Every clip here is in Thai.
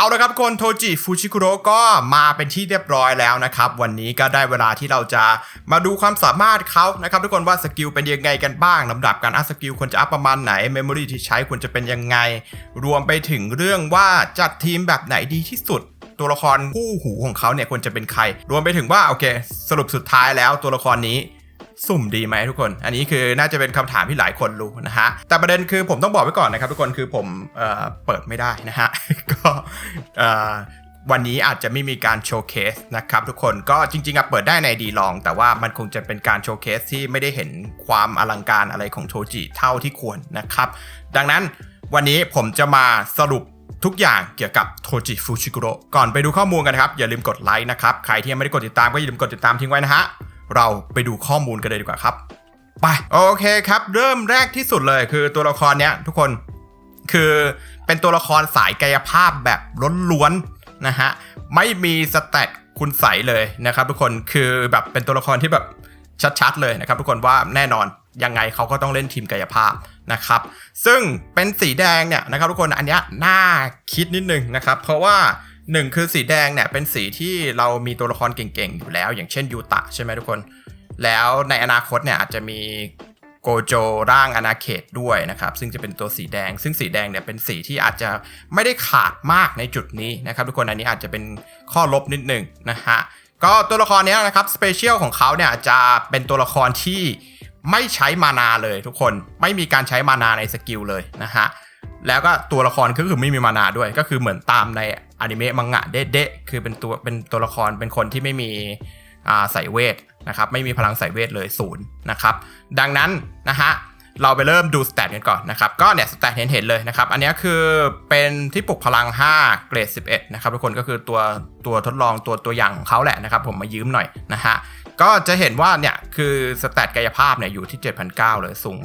เอาละครับคนโทจิฟูชิคุโรก็มาเป็นที่เรียบร้อยแล้วนะครับ วันนี้ก็ได้เวลาที่เราจะมาดูความสามารถเขานะครับทุกคนว่าสกิลเป็นยังไงกันบ้างลำดับการอัพสกิลควรจะอัพประมาณไหนเมมโมรีที่ใช้ควรจะเป็นยังไง รวมไปถึงเรื่องว่าจัดทีมแบบไหนดีที่สุด ตัวละครคู่หูของเขาเนี่ยควรจะเป็นใคร รวมไปถึงว่าโอเค สรุปสุดท้ายแล้วตัวละครนี้ สุ่มดีไหมทุกคน อันนี้คือน่าจะเป็นคำถามที่หลายคนรู้นะฮะ แต่ประเด็นคือผมต้องบอกไว้ก่อนนะครับทุกคนคือผมเอเปิดไม่ได้นะฮะ ก็วันนี้อาจจะไม่มีการโชว์เคสนะครับทุกคนก็จริงๆอะเปิดได้ในดีลอง แต่ว่ามันคงจะเป็นการโชว์เคสที่ไม่ได้เห็นความอลังการอะไรของโทจิเท่าที่ควรนะครับ ดังนั้นวันนี้ผมจะมาสรุปทุกอย่างเกี่ยวกับโทจิฟูชิกุโรก่อนไปดูข้อมูลกันนะครับ อย่าลืมกดไลค์นะครับ ใครที่ยังไม่ได้กดติดตามก็อย่าลืมกดติดตามทิ้งไว้นะฮะ เราไปดูข้อมูลกันเลยดีกว่าครับ ไป โอเคครับ เริ่มแรกที่สุดเลยคือตัวละครเนี้ยทุกคนคือเป็นตัวละครสายกายภาพแบบล้วนๆนะฮะ ไม่มีสแตทคุณใสเลยนะครับ ทุกคนคือแบบเป็นตัวละครที่แบบชัดๆเลยนะครับ ทุกคนว่าแน่นอนยังไงเขาก็ต้องเล่นทีมกายภาพนะครับ ซึ่งเป็นสีแดงเนี่ยนะครับทุกคนอันเนี้ยน่าคิดนิดนึงนะครับ เพราะว่า หนึ่งคือสีแดงเนี่ยเป็นสีที่เรามีตัวละครเก่งๆ อยู่แล้ว อย่างเช่นยูตะใช่ไหมทุกคน แล้วในอนาคตเนี่ยอาจจะมีโกโจร่างอนาเขตด้วยนะครับ ซึ่งจะเป็นตัวสีแดง ซึ่งสีแดงเนี่ยเป็นสีที่อาจจะไม่ได้ขาดมากในจุดนี้นะครับ ทุกคนอันนี้อาจจะเป็นข้อลบนิดหนึ่งนะฮะก็ตัวละครเนี้ยนะครับสเปเชียลของเขาเนี่ยจะเป็นตัวละครที่ไม่ใช้มานาเลยทุกคนไม่มีการใช้มานาในสกิลเลยนะฮะ แล้วก็ตัวละครก็คือไม่มีมานาด้วย ก็คือเหมือนตามในอนิเมะมังงะเด๊ะคือเป็นตัวเป็นตัวละครเป็นคนที่ไม่มีอ่าใส่เวทนะครับไม่มีพลังใส่เวทเลยศูนย์นะครับดังนั้นนะฮะเราไปเริ่มดูสเตตกันก่อนนะครับก็เนี่ยสเตตเห็นเห็นเลยนะครับอันนี้คือเป็นที่ปลุกพลัง 5 เกรด 11 นะครับทุกคนก็คือตัวตัวทดลองตัวตัวอย่างของเขาแหละนะครับผมมายืมหน่อยนะฮะ ก็จะเห็นว่าเนี่ยคือสแตทกายภาพเนี่ยอยู่ที่ 7,900 เลยสูง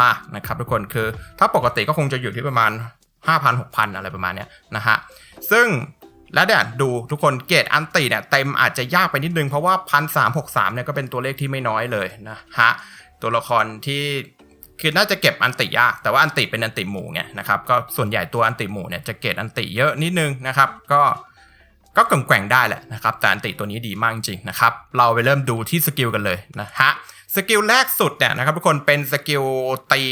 มากๆนะครับทุกคนคือถ้าปกติก็คงจะอยู่ที่ประมาณ 5,000 6,000 อะไรประมาณเนี้ยนะฮะ ซึ่งแล้วเนี่ยดูทุกคนเกรดอันติเนี่ยเต็มอาจจะยากไปนิดนึง เพราะว่า 1,363 เนี่ยก็เป็นตัวเลขที่ไม่น้อยเลยนะฮะ ตัวละครที่คือน่าจะเก็บอันติยาก แต่ว่าอันติเป็นอันติหมู่ไงนะครับก็ส่วนใหญ่ตัวอันติหมู่เนี่ยจะเกรดอันติเยอะนิดนึงนะครับก็ ก็แกว่งได้แหละนะครับ แต่อันติตัวนี้ดีมากจริงนะครับ เราไปเริ่มดูที่สกิลกันเลยนะฮะ สกิลแรกสุดเนี่ยนะครับทุกคนเป็นสกิลตี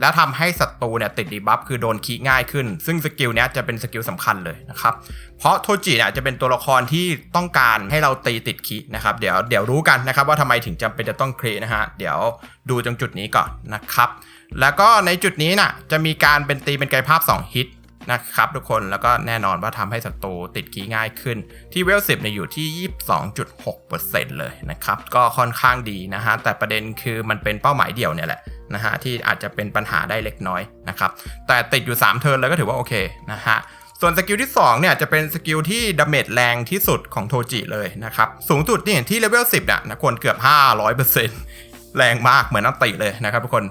แล้วทำให้ศัตรูเนี่ยติดดีบัฟคือโดนคีง่ายขึ้น ซึ่งสกิลเนี้ยจะเป็นสกิลสำคัญเลยนะครับ เพราะโทจิเนี่ยจะเป็นตัวละครที่ต้องการให้เราตีติดคีนะครับ เดี๋ยวเดี๋ยวรู้กันนะครับว่าทำไมถึงจำเป็นจะต้องเคลีนะฮะ เดี๋ยวดูตรงจุดนี้ก่อนนะครับ แล้วก็ในจุดนี้น่ะจะมีการเป็นตีเป็นกายภาพ 2 ฮิต นะครับทุกคนแล้วก็แน่นอนว่าทำให้ศัตรูติดคีย์ง่ายขึ้น ที่เวลสิบเนี่ยอยู่ที่ 22.6%เลยนะครับ ก็ค่อนข้างดีนะฮะ แต่ประเด็นคือมันเป็นเป้าหมายเดี่ยวเนี่ยแหละนะฮะ ที่อาจจะเป็นปัญหาได้เล็กน้อยนะครับ แต่ติดอยู่ 3 เทิร์นเลยก็ถือว่าโอเคนะฮะส่วนสกิลที่ 2 เนี่ยจะเป็นสกิลที่ดาเมจแรงที่สุดของโทจิเลยนะครับ สูงสุดนี่ที่เลเวล10น่ะนะควรเกือบ 500%แรงมากเหมือนอันติเลยนะครับทุกคน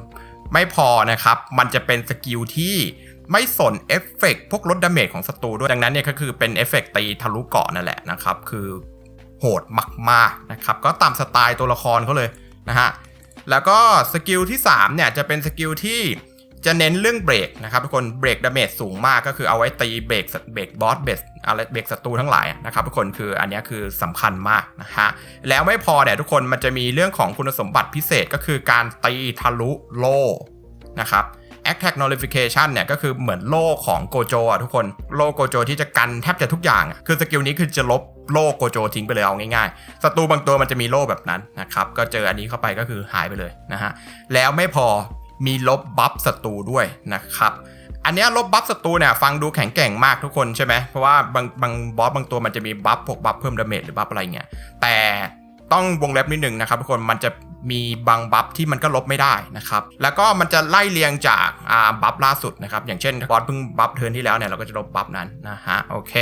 ไม่พอนะครับ มันจะเป็นสกิลที่ ไม่สนเอฟเฟกพวกลดดาเมจของศัตรูด้วยดังนั้นเนี่ยก็คือเป็นเอฟเฟกตีทะลุเกาะนั่นแหละนะครับ คือโหดมากๆนะครับ ก็ตามสไตล์ตัวละครเขาเลยนะฮะ แล้วก็สกิลที่ 3 เนี่ย จะเป็นสกิลที่จะเน้นเรื่องเบรกนะครับทุกคนเบรกดาเมจสูงมากก็คือเอาไว้ตีเบรกเบรกบอสเบสอะไรเบรกศัตรูทั้งหลายนะครับทุกคนคืออันนี้คือสำคัญมากนะฮะแล้วไม่พอเนี่ยทุกคนมันจะมีเรื่องของคุณสมบัติพิเศษก็คือการตีทะลุโลนะครับ Attack Nullification เนี่ยก็คือเหมือนโล่ของโกโจอะทุกคนโล่โกโจที่จะกันแทบจะทุกอย่างคือสกิลนี้คือจะลบโล่โกโจทิ้งไปเลยเอาง่ายๆศัตรูบางตัวมันจะมีโล่แบบนั้นนะครับก็เจออันนี้เข้าไปก็คือหายไปเลยนะฮะแล้วไม่พอมีลบบัฟศัตรูด้วยนะครับอันนี้ลบบัฟศัตรูเนี่ยฟังดูแข็งแกร่งมากทุกคนใช่ไหมเพราะว่าบางบางบอสบางตัวมันจะมีบัฟพวกบัฟเพิ่มดาเมจหรือบัฟอะไรเงี้ยแต่ต้องวงเล็บนิดหนึ่งนะครับทุกคนมันจะ มีบางบัฟที่มันก็ลบไม่ได้นะครับ แล้วก็มันจะไล่เรียงจากบัฟล่าสุดนะครับ อย่างเช่นบอสเพิ่งบัฟเทิร์นที่แล้วเนี่ยเราก็จะลบบัฟนั้นนะฮะโอเค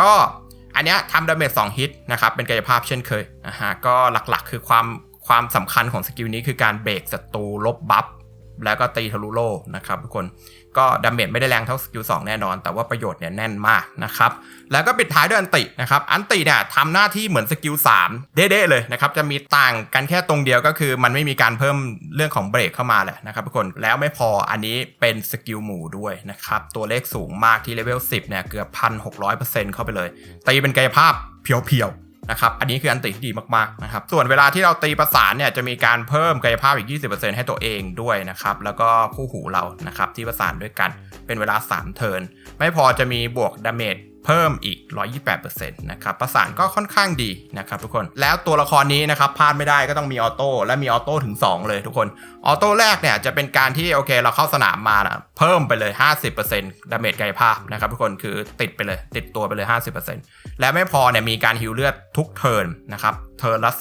ก็อันเนี้ยทำดาเมจ2ฮิตนะครับ เป็นกายภาพเช่นเคยนะฮะก็หลักๆ คือความความสำคัญของสกิลนี้คือการเบรกศัตรูลบบัฟแล้วก็ตีทะลุโล่นะครับทุกคน ก็ดาเมจไม่ได้แรงเท่าสกิล2แน่นอน แต่ว่าประโยชน์เนี่ยแน่นมากนะครับ แล้วก็ปิดท้ายด้วยอันตินะครับ อันติเนี่ยทำหน้าที่เหมือนสกิล3เด้ๆเลยนะครับ จะมีต่างกันแค่ตรงเดียวก็คือ มันไม่มีการเพิ่มเรื่องของเบรกเข้ามาแหละนะครับทุกคน แล้วไม่พออันนี้เป็นสกิลหมู่ด้วยนะครับ ตัวเลขสูงมากที่เลเวล10เนี่ยเกือบพันหกเข้าไปเลย ตีเป็นกายภาพเพียวๆ นะครับ อันนี้คืออันติที่ดีมากๆนะครับ ส่วนเวลาที่เราตีประสานเนี่ยจะมีการเพิ่มกายภาพอีก 20%ให้ตัวเองด้วยนะครับ แล้วก็คู่หูเรานะครับที่ประสานด้วยกันเป็นเวลา 3 เทิร์น ไม่พอจะมีบวกดาเมจ เพิ่มอีก 128%นะครับประสานก็ค่อนข้างดีนะครับทุกคน แล้วตัวละครนี้นะครับพลาดไม่ได้ก็ต้องมีออโต้และมีออโต้ถึง 2 เลยทุกคน ออโต้แรกเนี่ยจะเป็นการที่โอเคเราเข้าสนามมานะเพิ่มไปเลย 50%ดาเมจกายภาพนะครับทุกคนคือติดไปเลย ติดตัวไปเลย 50%และไม่พอเนี่ยมีการฮิวเลือดทุกเทิร์นนะครับเทิร์นละ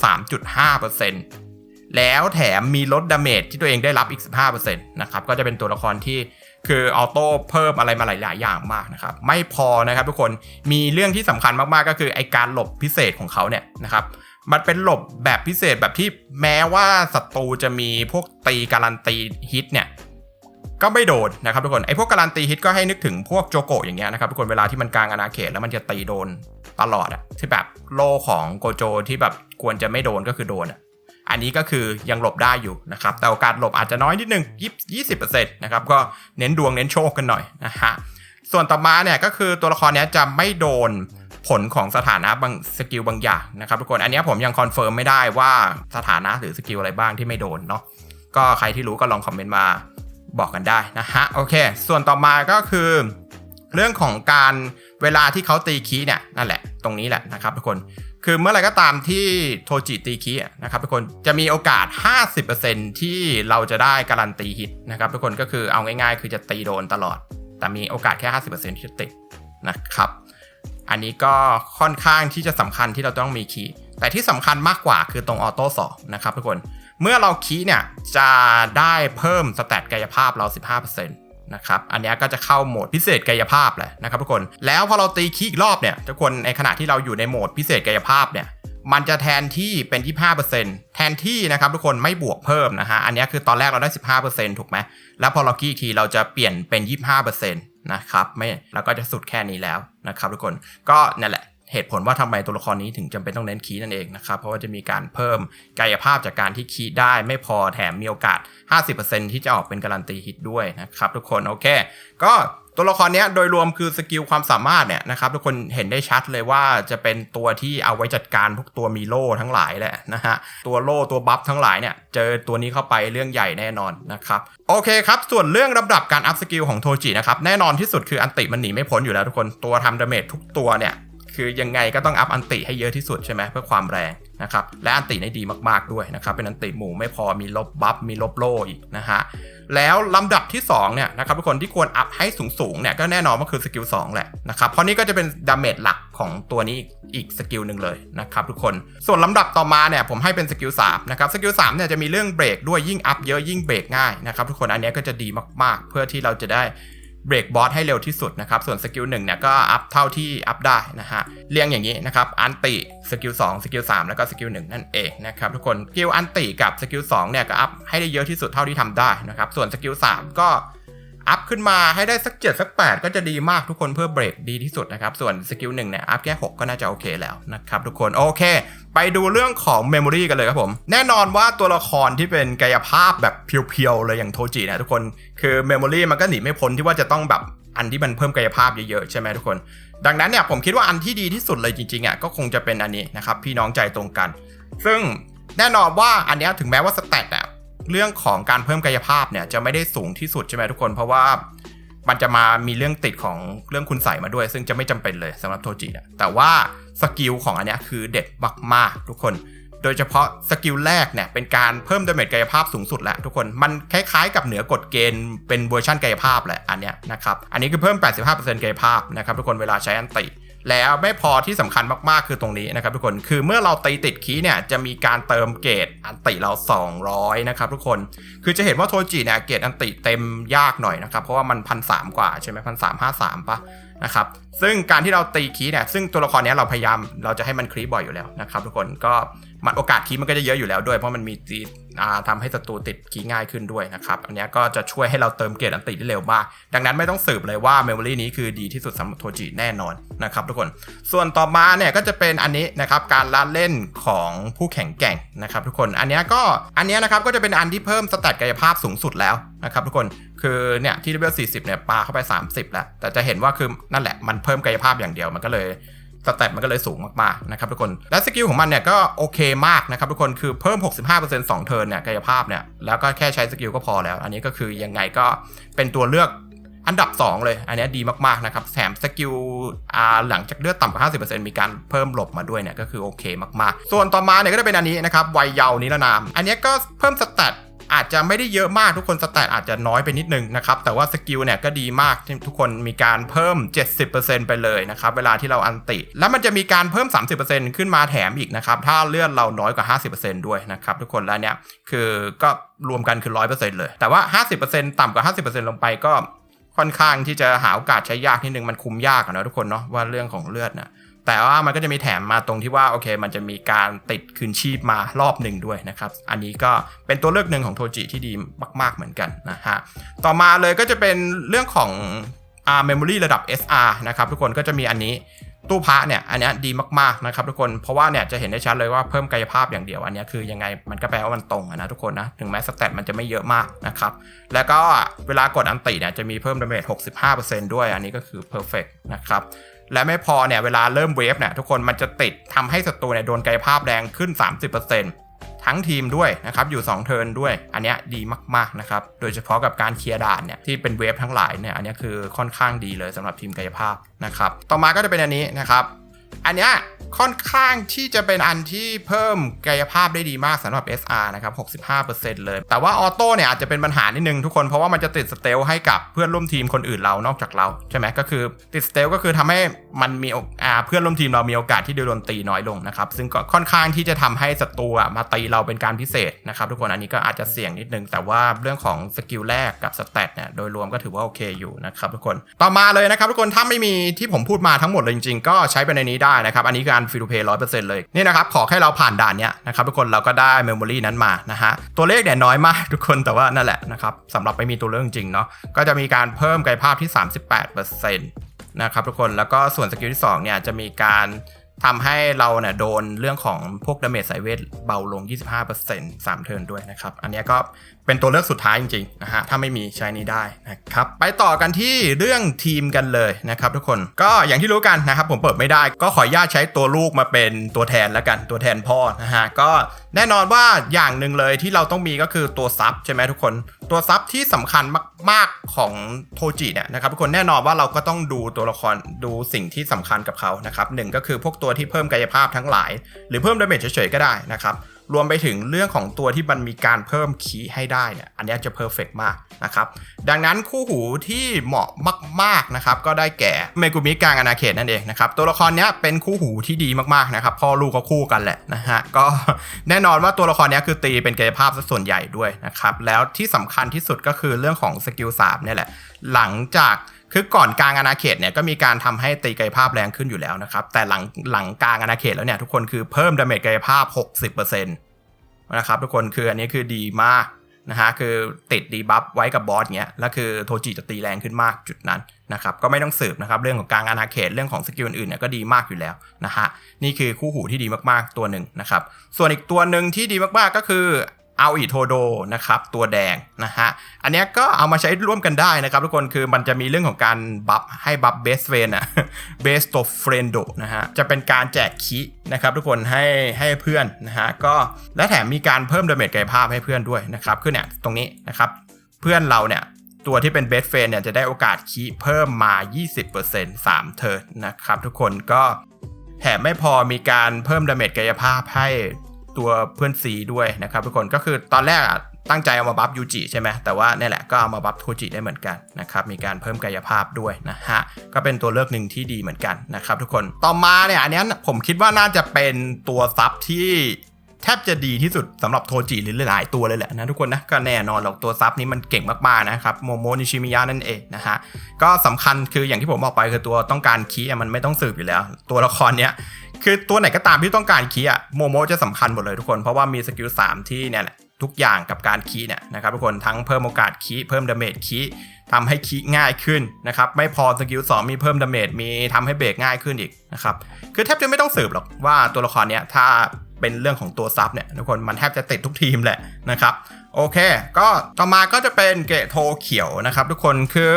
3.5%แล้วแถมมีลดดาเมจที่ตัวเองได้รับอีก 15%นะครับก็จะเป็นตัวละครที่ คือออโต้เพิ่มอะไรมาหลาย ๆ อย่างมากนะครับ ไม่พอนะครับทุกคนมีเรื่องที่สำคัญมาก ๆ ก็คือไอการหลบพิเศษของเขาเนี่ยนะครับมันเป็นหลบแบบพิเศษแบบที่แม้ว่าศัตรูจะมีพวกตีการันตีฮิตเนี่ยก็ไม่โดนนะครับทุกคนไอพวกการันตีฮิตก็ให้นึกถึงพวกโจโกะอย่างเงี้ยนะครับทุกคนเวลาที่มันกลางอาณาเขตแล้วมันจะตีโดนตลอดอะที่แบบโลของโกโจที่แบบควรจะไม่โดนก็คือโดนอะ อันนี้ก็คือยังหลบได้อยู่นะครับแต่โอกาสหลบอาจจะน้อยนิดนึงยี่สิบเปอร์เซ็นต์นะครับก็เน้นดวงเน้นโชคกันหน่อยนะฮะส่วนต่อมาเนี่ยก็คือตัวละครนี้จะไม่โดนผลของสถานะบางสกิลบางอย่างนะครับทุกคนอันนี้ผมยังคอนเฟิร์มไม่ได้ว่าสถานะหรือสกิลอะไรบ้างที่ไม่โดนเนาะก็ใครที่รู้ก็ลองคอมเมนต์มาบอกกันได้นะฮะโอเค ส่วนต่อมาก็คือ เรื่องของการ เวลาที่เขาตีคีเนี่ยนั่นแหละตรงนี้แหละนะครับทุกคนคือเมื่อไรก็ตามที่โทจิตีคินะครับทุกคนจะมีโอกาส 50%ที่เราจะได้การันตีฮิตนะครับทุกคนก็คือเอาง่ายๆ คือจะตีโดนตลอด แต่มีโอกาสแค่ 50%ที่จะติดนะครับอันนี้ก็ค่อนข้างที่จะสำคัญที่เราต้องมีคีแต่ที่สำคัญมากกว่าคือตรงออโต้สอนะครับทุกคน เมื่อเราคีเนี่ยจะได้เพิ่มสแตทกายภาพเรา 15%น นะครับ อันนี้ก็จะเข้าโหมดพิเศษกายภาพแหละนะครับทุกคน แล้วพอเราตีคีอีกรอบเนี่ยทุกคนในขณะที่เราอยู่ในโหมดพิเศษกายภาพเนี่ยมันจะแทนที่เป็น 25%แทนที่นะครับทุกคนไม่บวกเพิ่มนะฮะ อันนี้คือตอนแรกเราได้ 15%ถูกไหม แล้วพอเราคีอีกทีเราจะเปลี่ยนเป็น 25%นะครับ ไม่ แล้วก็จะสุดแค่นี้แล้วนะครับทุกคน ก็นั่นแหละ เหตุผลว่าทำไมตัวละครนี้ถึงจำเป็นต้องเน้นคีนั่นเองนะครับ เพราะว่าจะมีการเพิ่มกายภาพจากการที่คีได้ไม่พอแถมมีโอกาส 50%ที่จะออกเป็นการันตีฮิตด้วยนะครับทุกคนโอเค ก็ตัวละครนี้โดยรวมคือสกิลความสามารถเนี่ยนะครับทุกคนเห็นได้ชัดเลยว่าจะเป็นตัวที่เอาไว้จัดการพวกตัวมีโล่ทั้งหลายแหละนะฮะตัวโล่ตัวบัฟทั้งหลายเนี่ยเจอตัวนี้เข้าไปเรื่องใหญ่แน่นอนนะครับโอเคครับ ส่วนเรื่องลำดับการอัพสกิลของโทจินะครับแน่นอนที่สุดคืออันติมันหนีไม่พ้นอยู่แล้วทุกคนตัวทำดาเมจทุกตัวเนี่ย คือยังไงก็ต้องอัพอันติให้เยอะที่สุดใช่ไหมเพื่อความแรงนะครับและอันติได้ดีมากๆด้วยนะครับเป็นอันติหมู่ไม่พอมีลบบัฟมีลบโลอีกนะฮะแล้วลำดับที่2เนี่ยนะครับทุกคนที่ควรอัพให้สูงๆเนี่ยก็แน่นอนว่าคือสกิล2แหละนะครับเพราะนี่ก็จะเป็นดาเมจหลักของตัวนี้อีกสกิลหนึ่งเลยนะครับทุกคนส่วนลำดับต่อมาเนี่ยผมให้เป็นสกิล3นะครับสกิล3เนี่ยจะมีเรื่องเบรกด้วยยิ่งอัพเยอะยิ่งเบรกง่ายนะครับทุกคนอันนี้ก็จะดีมากๆ เพื่อที่เราจะได้ เบรกบอสให้เร็วที่สุดนะครับ ส่วนสกิลหนึ่งเนี่ยก็อัพเท่าที่อัพได้นะฮะ เรียงอย่างนี้นะครับ อันติสกิล2สกิล3แล้วก็สกิล1นั่นเองนะครับทุกคน สกิลอันติกับสกิล2เนี่ยก็อัพให้ได้เยอะที่สุดเท่าที่ทำได้นะครับ ส่วนสกิล3ก็ อัพขึ้นมาให้ได้สัก 7 สัก 8 ก็จะดีมากทุกคนเพื่อเบรกดีที่สุดนะครับ ส่วนสกิลหนึ่งเนี่ย อัพแค่ 6 ก็น่าจะโอเคแล้วนะครับทุกคนโอเค ไปดูเรื่องของเมมโมรีกันเลยครับผม แน่นอนว่าตัวละครที่เป็นกายภาพแบบเพียวๆ เลยอย่างโทจินะทุกคนคือเมมโมรีมันก็หนีไม่พ้นที่ว่าจะต้องแบบอันที่มันเพิ่มกายภาพเยอะๆ ใช่ไหมทุกคน ดังนั้นเนี่ยผมคิดว่าอันที่ดีที่สุดเลยจริงๆอะก็คงจะเป็นอันนี้นะครับพี่น้องใจตรงกัน ซึ่งแน่นอนว่าอันนี้ถึงแม้ว่าสแตทอะ เรื่องของการเพิ่มกายภาพเนี่ยจะไม่ได้สูงที่สุดใช่ไหมทุกคน เพราะว่ามันจะมามีเรื่องติดของเรื่องคุณใส่มาด้วย ซึ่งจะไม่จำเป็นเลยสำหรับโทจิอะแต่ว่าสกิลของอันนี้คือเด็ดมากๆทุกคน โดยเฉพาะสกิลแรกเนี่ยเป็นการเพิ่มดาเมจกายภาพสูงสุดแหละทุกคนมันคล้ายๆ กับเหนือกฎเกณฑ์เป็นเวอร์ชันกายภาพแหละอันเนี้ยนะครับอันนี้คือเพิ่ม 85%กายภาพนะครับทุกคนเวลาใช้อันติ แล้วไม่พอที่สำคัญมากๆคือตรงนี้นะครับทุกคนคือเมื่อเราตีติดคีเนี่ยจะมีการเติมเกรดอันติเรา 200 นะครับทุกคนคือจะเห็นว่าโทจิเนี่ยเกรดอันติเต็มยากหน่อยนะครับเพราะว่ามันพันสกว่าใช่ไหมพันสามห้าสามปะนะครับซึ่งการที่เราตีคีเนี่ยซึ่งตัวละครนี้เราพยายามเราจะให้มันคลีบ่อยอยู่แล้วนะครับทุกคนก็ มันโอกาสคีมันก็จะเยอะอยู่แล้วด้วย เพราะมันมีตีอ่าทำให้ศัตรูติดคีง่ายขึ้นด้วยนะครับ อันนี้ก็จะช่วยให้เราเติมเกรดอันติได้เร็วมาก ดังนั้นไม่ต้องสืบเลยว่าเมมโมรีนี้คือดีที่สุดสำหรับโทจิแน่นอนนะครับทุกคน ส่วนต่อมาเนี่ยก็จะเป็นอันนี้นะครับการละเล่นของผู้แข่งแกร่งนะครับทุกคน อันนี้ก็อันนี้นะครับก็จะเป็นอันที่เพิ่มสแตทกายภาพสูงสุดแล้วนะครับทุกคนคือเนี่ยที่เลเวล40เนี่ยปาเข้าไป 30 แล้ว แต่จะเห็นว่าคือนั่นแหละมันเพิ่มกายภาพอย่างเดียวมันก็เลย สแตทมันก็เลยสูงมากๆนะครับทุกคน และสกิลของมันเนี่ยก็โอเคมากนะครับทุกคนคือเพิ่ม 65% 2 เทิร์นเนี่ยกายภาพเนี่ยแล้วก็แค่ใช้สกิลก็พอแล้ว อันนี้ก็คือยังไงก็เป็นตัวเลือกอันดับ 2 เลย อันนี้ดีมาก ๆ นะครับ แถมสกิลอาหลังจากเลือดต่ำกว่า 50%มีการเพิ่มหลบมาด้วยเนี่ย ก็คือโอเคมาก ๆ ส่วนต่อมาเนี่ยก็จะเป็นอันนี้นะครับ วัยเยาว์นิรนาม อันนี้ก็เพิ่มสแตท อาจจะไม่ได้เยอะมากทุกคนสแตทอาจจะน้อยไปนิดนึงนะครับ แต่ว่าสกิลเนี่ยก็ดีมากที่ทุกคนมีการเพิ่ม 70%ไปเลยนะครับ เวลาที่เราอันติ แล้วมันจะมีการเพิ่ม 30%ขึ้นมาแถมอีกนะครับ ถ้าเลือดเราน้อยกว่า 50%ด้วยนะครับทุกคนแล้วเนี่ยคือก็รวมกันคือ 100%เลย แต่ว่า 50%ต่ำกว่า 50%ลงไปก็ค่อนข้างที่จะหาโอกาสใช้ยากนิดนึงมันคุมยากนะทุกคนเนาะว่าเรื่องของเลือดนะ แต่ว่ามันก็จะมีแถมมาตรงที่ว่าโอเค มันจะมีการติดคืนชีพมารอบหนึ่งด้วยนะครับ อันนี้ก็เป็นตัวเลือกหนึ่งของโทจิที่ดีมาก ๆเหมือนกันนะฮะต่อมาเลยก็จะเป็นเรื่องของอ่าเมมโมรีระดับ SR นะครับทุกคนก็จะมีอันนี้ ตู้พระเนี่ยอันนี้ดีมากๆนะครับทุกคนเพราะว่าเนี่ยจะเห็นได้ชัดเลยว่าเพิ่มกายภาพอย่างเดียวอันนี้คือยังไงมันก็แปลว่ามันตรงนะทุกคนนะถึงแม้สเตตมันจะไม่เยอะมากนะครับแล้วก็เวลากดอันติเนี่ยจะมีเพิ่มดาเมจ65%ด้วยอันนี้ก็คือเพอร์เฟกนะครับและไม่พอเนี่ยเวลาเริ่มเวฟเนี่ยทุกคนมันจะติดทำให้ศัตรูเนี่ยโดนกายภาพแรงขึ้น 30% ทั้งทีมด้วยนะครับอยู่ 2 เทิร์นด้วย อันเนี้ยดีมากๆนะครับโดยเฉพาะกับการเคลียร์ด่านเนี่ยที่เป็นเวฟทั้งหลายเนี่ยอันเนี้ยคือค่อนข้างดีเลยสำหรับทีมกายภาพนะครับต่อมาก็จะเป็นอันนี้นะครับ อันเนี้ยค่อนข้างที่จะเป็นอันที่เพิ่มกายภาพได้ดีมากสำหรับ SR นะครับ 65%เลย แต่ว่าออโต้เนี่ยอาจจะเป็นปัญหานิดนึงทุกคน เพราะว่ามันจะติดสเตลให้กับเพื่อนร่วมทีมคนอื่นเรานอกจากเรา ใช่ไหมก็คือติดสเตลก็คือทำให้มันมีอ่าเพื่อนร่วมทีมเรามีโอกาสที่โดนตีน้อยลงนะครับ ซึ่งก็ค่อนข้างที่จะทำให้ศัตรูมาตีเราเป็นการพิเศษนะครับทุกคนอันนี้ก็อาจจะเสี่ยงนิดนึง แต่ว่าเรื่องของสกิลแรกกับสเตตเนี่ยโดยรวมก็ถือว่าโอเคอยู่นะครับทุกคน ต่อมาเลยนะครับทุกคนถ้าไม่มีที่ผมพูดมาทั้งหมดเลยจริงๆก็ใช้ไปในนี้ได้นะครับอันนี้การฟิลเพย์ร้อยเปอร์เซ็นต์เลยนี่นะครับขอแค่เราผ่านด่านเนี้ยนะครับทุกคนเราก็ได้เมมโมรีนั้นมานะฮะตัวเลขเนี่ยน้อยมากทุกคนแต่ว่านั่นแหละนะครับสำหรับไม่มีตัวเลือกจริงๆเนาะก็จะมีการเพิ่มกายภาพที่ 38%นะครับทุกคนแล้วก็ส่วนสกิลที่2เนี่ยจะมีการทำให้เราเนี่ยโดนเรื่องของพวกดาเมจสายเวทเบาลง 25% 3 เทิร์นด้วยนะครับ อันนี้ก็เป็นตัวเลือกสุดท้ายจริงๆนะฮะถ้าไม่มีใช้นี้ได้นะครับไปต่อกันที่เรื่องทีมกันเลยนะครับทุกคนก็อย่างที่รู้กันนะครับผมเปิดไม่ได้ก็ขออนุญาตใช้ตัวลูกมาเป็นตัวแทนแล้วกันตัวแทนพ่อนะฮะก็แน่นอนว่าอย่างหนึ่งเลยที่เราต้องมีก็คือตัวซับใช่ไหมทุกคน ตัวซับที่สำคัญมากๆของโทจิเนี่ยนะครับทุกคนแน่นอนว่าเราก็ต้องดูตัวละครดูสิ่งที่สำคัญกับเขานะครับหนึ่งก็คือพวกตัวที่เพิ่มกายภาพทั้งหลาย หรือเพิ่มดาเมจเฉยๆก็ได้นะครับ รวมไปถึงเรื่องของตัวที่มันมีการเพิ่มคีย์ให้ได้เนี่ย อันนี้จะเพอร์เฟกมากนะครับ ดังนั้นคู่หูที่เหมาะมากๆนะครับ ก็ได้แก่เมกุมิกางอนาเขตนั่นเองนะครับ ตัวละครเนี้ยเป็นคู่หูที่ดีมากๆนะครับ พ่อลูกก็คู่กันแหละนะฮะ ก็แน่นอนว่าตัวละครเนี้ยคือตีเป็นกายภาพซะส่วนใหญ่ด้วยนะครับ แล้วที่สำคัญที่สุดก็คือเรื่องของสกิล3เนี่ยแหละ หลังจาก คือก่อนกลางอาณาเขตเนี่ยก็มีการทำให้ตีกายภาพแรงขึ้นอยู่แล้วนะครับ แต่หลังหลังกลางอาณาเขตแล้วเนี่ยทุกคนคือเพิ่มดาเมจกายภาพ 60%นะครับทุกคนคืออันนี้คือดีมากนะฮะคือติดดีบัฟไว้กับบอสเงี้ยแล้วคือโทจิจะตีแรงขึ้นมากจุดนั้นนะครับก็ไม่ต้องสืบนะครับเรื่องของกลางอาณาเขตเรื่องของสกิลอื่นๆเนี่ยก็ดีมากอยู่แล้วนะฮะนี่คือคู่หูที่ดีมากๆตัวหนึ่งนะครับส่วนอีกตัวหนึ่งที่ดีมากๆก็คือ อาอีโทโดนะครับตัวแดงนะฮะอันเนี้ยก็เอามาใช้ร่วมกันได้นะครับทุกคนคือมันจะมีเรื่องของการบัฟให้บัฟเบสเฟนอะเบสโตเฟรนโดนะฮะจะเป็นการแจกคินะครับทุกคนให้ให้เพื่อนนะฮะก็และแถมมีการเพิ่มดาเมจกายภาพให้เพื่อนด้วยนะครับคือเนี่ยตรงนี้นะครับเพื่อนเราเนี่ยตัวที่เป็นเบสเฟนเนี่ยจะได้โอกาสคีเพิ่มมา 20% 3 เทิร์นนะครับทุกคนก็แถมไม่พอมีการเพิ่มดาเมจกายภาพให้ ตัวเพื่อนซีด้วยนะครับทุกคนก็คือตอนแรกอะตั้งใจเอามาบัฟยูจิใช่ไหมแต่ว่านี่แหละก็เอามาบัฟโทจิได้เหมือนกันนะครับมีการเพิ่มกายภาพด้วยนะฮะก็เป็นตัวเลือกหนึ่งที่ดีเหมือนกันนะครับทุกคนต่อมาเนี่ยอันนี้ผมคิดว่าน่าจะเป็นตัวซับที่แทบจะดีที่สุดสำหรับโทจิหรือหลายตัวเลยแหละนะทุกคนนะก็แน่นอนหรอกตัวซับนี้มันเก่งมากๆนะครับโมโมนิชิมิยะนั่นเองนะฮะก็สำคัญคืออย่างที่ผมบอกไปคือตัวต้องการคีย์มันไม่ต้องสืบอยู่แล้ว ตัวละครเนี้ย คือตัวไหนก็ตามที่ต้องการคีย์อะโมโมจะสำคัญหมดเลยทุกคน เพราะว่ามีสกิล3ที่เนี่ยแหละทุกอย่างกับการคีย์เนี่ยนะครับทุกคนทั้งเพิ่มโอกาสคีย์เพิ่มดาเมจคีย์ทำให้คีย์ง่ายขึ้นนะครับไม่พอสกิล2มีเพิ่มดาเมจมีทำให้เบรกง่ายขึ้นอีกนะครับคือแทบจะไม่ต้องสืบหรอกว่าตัวละครเนี้ยถ้าเป็นเรื่องของตัวซับเนี่ยทุกคนมันแทบจะติดทุกทีมแหละนะครับโอเค ก็ต่อมาก็จะเป็นเกตโทเขียวนะครับ ทุกคนคือ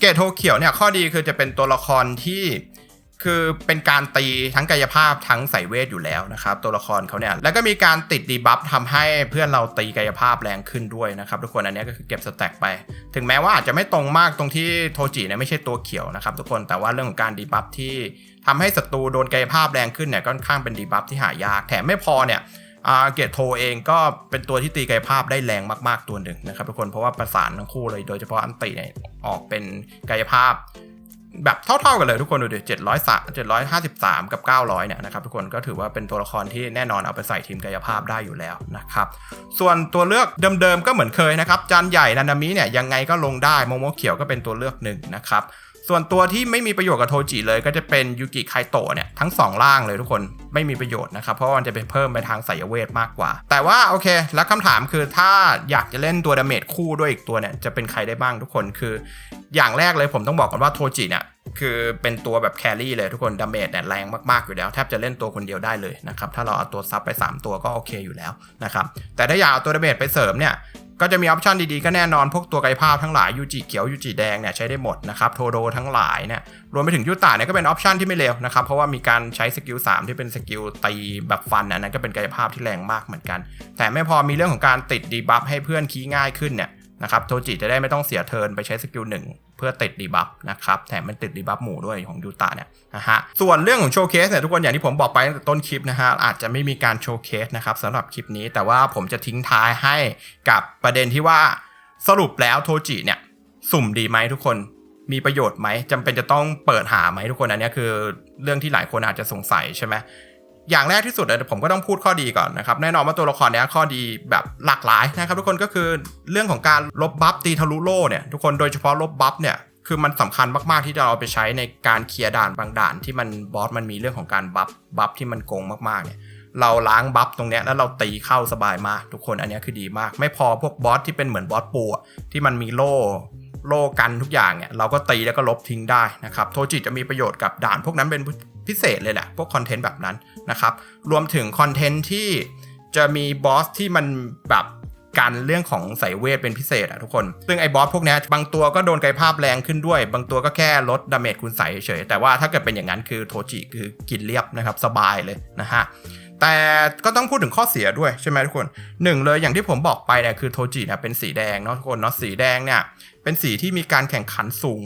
เกตโทเขียวเนี่ยข้อดีคือจะเป็นตัวละครที่ คือเป็นการตีทั้งกายภาพทั้งใส่เวทอยู่แล้วนะครับ ตัวละครเขาเนี่ยแล้วก็มีการติดดีบัฟทำให้เพื่อนเราตีกายภาพแรงขึ้นด้วยนะครับทุกคนอันนี้ก็คือเก็บสแต็กไป ถึงแม้ว่าอาจจะไม่ตรงมากตรงที่โทจิเนี่ยไม่ใช่ตัวเขียวนะครับทุกคนแต่ว่าเรื่องของการดีบัฟที่ทำให้ศัตรูโดนกายภาพแรงขึ้นเนี่ยก็ค่อนข้างเป็นดีบัฟที่หายาก แถมไม่พอเนี่ยอาเกตโทเองก็เป็นตัวที่ตีกายภาพได้แรงมาก ๆ ตัวหนึ่งนะครับทุกคนเพราะว่าประสานทั้งคู่เลยโดยเฉพาะอันติเนี่ยออกเป็นกายภาพ แบบเท่าๆกันเลยทุกคนดูดิ700 753กับ900เนี่ยนะครับทุกคนก็ถือว่าเป็นตัวละครที่แน่นอนเอาไปใส่ทีมกายภาพได้อยู่แล้วนะครับ ส่วนตัวเลือกเดิมๆก็เหมือนเคยนะครับ จานใหญ่นันดามิเนี่ยยังไงก็ลงได้โมโมเขียวก็เป็นตัวเลือกหนึ่งนะครับ ส่วนตัวที่ไม่มีประโยชน์กับโทจิเลยก็จะเป็นยูกิไคโตะเนี่ยทั้ง 2 ล่างเลยทุกคนไม่มีประโยชน์นะครับ เพราะว่ามันจะเป็นเพิ่มไปทางสายเวทมากกว่า แต่ว่าโอเค แล้วคำถามคือถ้าอยากจะเล่นตัวดาเมจคู่ด้วยอีกตัวเนี่ยจะเป็นใครได้บ้างทุกคนคือ อย่างแรกเลยผมต้องบอกก่อนว่าโทจิเนี่ยคือเป็นตัวแบบแครี่เลยทุกคนดาเมจเนี่ยแรงมากๆอยู่แล้วแทบจะเล่นตัวคนเดียวได้เลยนะครับถ้าเราเอาตัวซับไป 3 ตัวก็โอเคอยู่แล้วนะครับแต่ถ้าอยากเอาตัวดาเมจไปเสริมเนี่ย ก็จะมีออปชันดีๆ ก็แน่นอนพวกตัวกายภาพทั้งหลายยูจิเขียวยูจิแดงเนี่ยใช้ได้หมดนะครับโทโดทั้งหลายเนี่ยรวมไปถึงยูตาเนี่ยก็เป็นออปชันที่ไม่เลวนะครับเพราะว่ามีการใช้สกิล3ที่เป็นสกิลตีแบบฟันอันนั้นก็เป็นกายภาพที่แรงมากเหมือนกัน แต่ไม่พอมีเรื่องของการติดดีบัฟให้เพื่อนคีง่ายขึ้นเนี่ย นะครับโทจิจะได้ไม่ต้องเสียเทิร์นไปใช้สกิลหนึ่งเพื่อติดดีบัฟนะครับแถมมันติดดีบัฟหมู่ด้วยของยูตาเนี่ยนะฮะส่วนเรื่องของโชว์เคสเนี่ยทุกคนอย่างที่ผมบอกไปตั้งแต่ต้นคลิปนะฮะอาจจะไม่มีการโชว์เคสนะครับสำหรับคลิปนี้ แต่ว่าผมจะทิ้งท้ายให้กับประเด็นที่ว่าสรุปแล้วโทจิเนี่ยสุ่มดีไหมทุกคนมีประโยชน์ไหมจำเป็นจะต้องเปิดหาไหมทุกคนอันนี้คือเรื่องที่หลายคนอาจจะสงสัยใช่ไหม อย่างแรกที่สุดเลยผมก็ต้องพูดข้อดีก่อนนะครับแน่นอนว่าตัวละครเนี้ยข้อดีแบบหลากหลายนะครับทุกคนก็คือเรื่องของการลบบัฟตีทะลุโล่เนี่ยทุกคนโดยเฉพาะลบบัฟเนี่ยคือมันสำคัญมากๆที่จะเอาไปใช้ในการเคลียร์ด่านบางด่านที่มันบอสมันมีเรื่องของการบัฟบัฟที่มันโกงมากๆเนี่ยเราล้างบัฟตรงเนี้ยแล้วเราตีเข้าสบายมาก ทุกคนอันเนี้ยคือดีมาก ไม่พอพวกบอสที่เป็นเหมือนบอสปูที่มันมีโล่โล่กันทุกอย่างเนี่ยเราก็ตีแล้วก็ลบทิ้งได้นะครับโทจิจะมีประโยชน์กับด่านพวกนั้นเป็น พิเศษเลยแหละ พวกคอนเทนต์แบบนั้นนะครับ รวมถึงคอนเทนต์ที่จะมีบอสที่มันแบบกันเรื่องของสายเวทเป็นพิเศษอะทุกคน ซึ่งไอ้บอสพวกนี้บางตัวก็โดนกายภาพแรงขึ้นด้วย บางตัวก็แค่ลดดาเมจคุณใสเฉย แต่ว่าถ้าเกิดเป็นอย่างนั้นคือโทจิคือกินเรียบนะครับ สบายเลยนะฮะ แต่ก็ต้องพูดถึงข้อเสียด้วยใช่ไหมทุกคนหนึ่งเลยอย่างที่ผมบอกไปเนี่ยคือโทจิเนี่ยเป็นสีแดงเนาะทุกคนเนาะสีแดงเนี่ยเป็นสีที่มีการแข่งขันสูง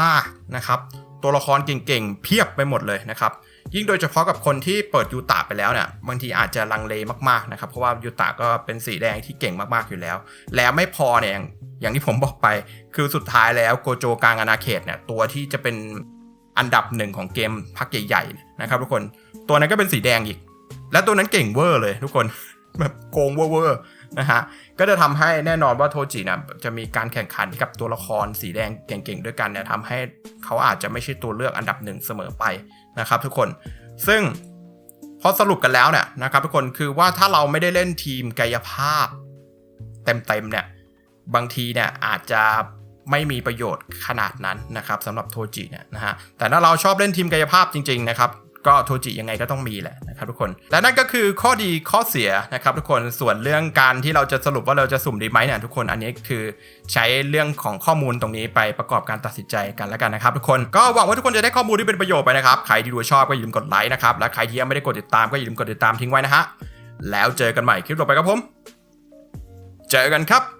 มากๆนะครับ ตัวละครเก่งๆ เพียบไปหมดเลยนะครับ ยิ่งโดยเฉพาะกับคนที่เปิดยูตาไปแล้วเนี่ยบางทีอาจจะลังเลมากๆนะครับ เพราะว่ายูตาก็เป็นสีแดงที่เก่งมากๆอยู่แล้ว แล้วไม่พอเนี่ยอย่างที่ผมบอกไป คือสุดท้ายแล้วโกโจกลางอาณาเขตเนี่ยตัวที่จะเป็นอันดับหนึ่งของเกมพักใหญ่ๆนะครับทุกคนตัวนั้นก็เป็นสีแดงอีก และตัวนั้นเก่งเวอร์เลยทุกคนแบบโกงเวอร์ นะฮะก็จะทำให้แน่นอนว่าโทจินะจะมีการแข่งขันกับตัวละครสีแดงเก่งๆ ด้วยกันเนี่ยทำให้เขาอาจจะไม่ใช่ตัวเลือกอันดับหนึ่งเสมอไปนะครับทุกคนซึ่งพอสรุปกันแล้วเนี่ยนะครับทุกคนคือว่าถ้าเราไม่ได้เล่นทีมกายภาพเต็มๆเนี่ยบางทีเนี่ยอาจจะไม่มีประโยชน์ขนาดนั้นนะครับสำหรับโทจิเนี่ยนะฮะแต่ถ้าเราชอบเล่นทีมกายภาพจริงๆนะครับ ก็โทจิยังไงก็ต้องมีแหละนะครับทุกคน และนั่นก็คือข้อดีข้อเสียนะครับทุกคนส่วนเรื่องการที่เราจะสรุปว่าเราจะสุ่มดีไหมเนี่ยทุกคนอันนี้คือใช้เรื่องของข้อมูลตรงนี้ไปประกอบการตัดสินใจกันแล้วกันนะครับทุกคนก็หวังว่าทุกคนจะได้ข้อมูลที่เป็นประโยชน์ไปนะครับใครที่ดูชอบก็อย่าลืมกดไลค์นะครับและใครที่ยังไม่ได้กดติดตามก็อย่าลืมกดติดตามทิ้งไว้นะฮะแล้วเจอกันใหม่คลิปต่อไปครับผม เจอกันครับ